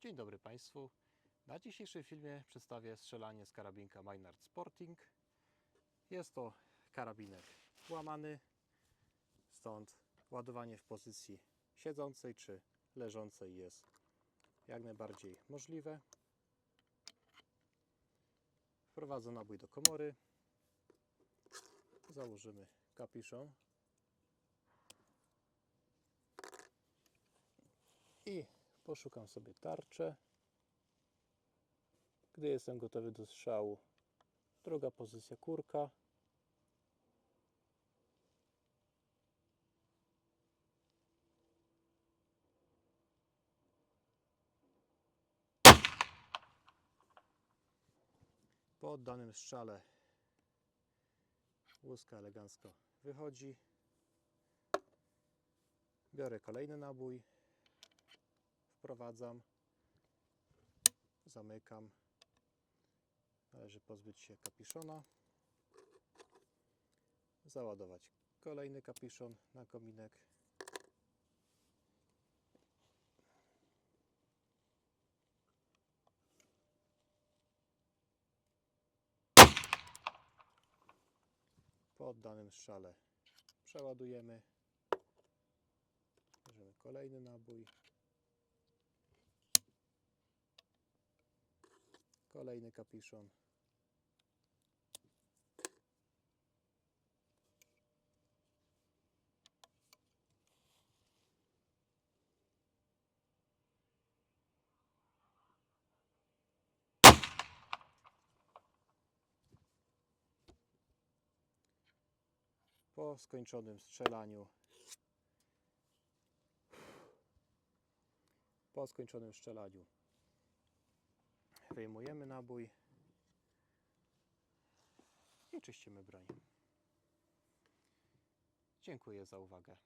Dzień dobry Państwu. Na dzisiejszym filmie przedstawię strzelanie z karabinka Maynard Sporting. Jest to karabinek łamany, stąd ładowanie w pozycji siedzącej czy leżącej jest jak najbardziej możliwe. Wprowadzę nabój do komory. Założymy kapiszon. I poszukam sobie tarczę. Gdy jestem gotowy do strzału, druga pozycja kurka. Po oddanym strzale łuska elegancko wychodzi. Biorę kolejny nabój wprowadzam, zamykam. Należy pozbyć się kapiszona, załadować kolejny kapiszon na kominek. Po oddanym strzale przeładujemy. Bierzemy kolejny nabój. Kolejny kapiszon. Po skończonym strzelaniu po skończonym strzelaniu Wyjmujemy nabój i czyścimy broń. Dziękuję za uwagę.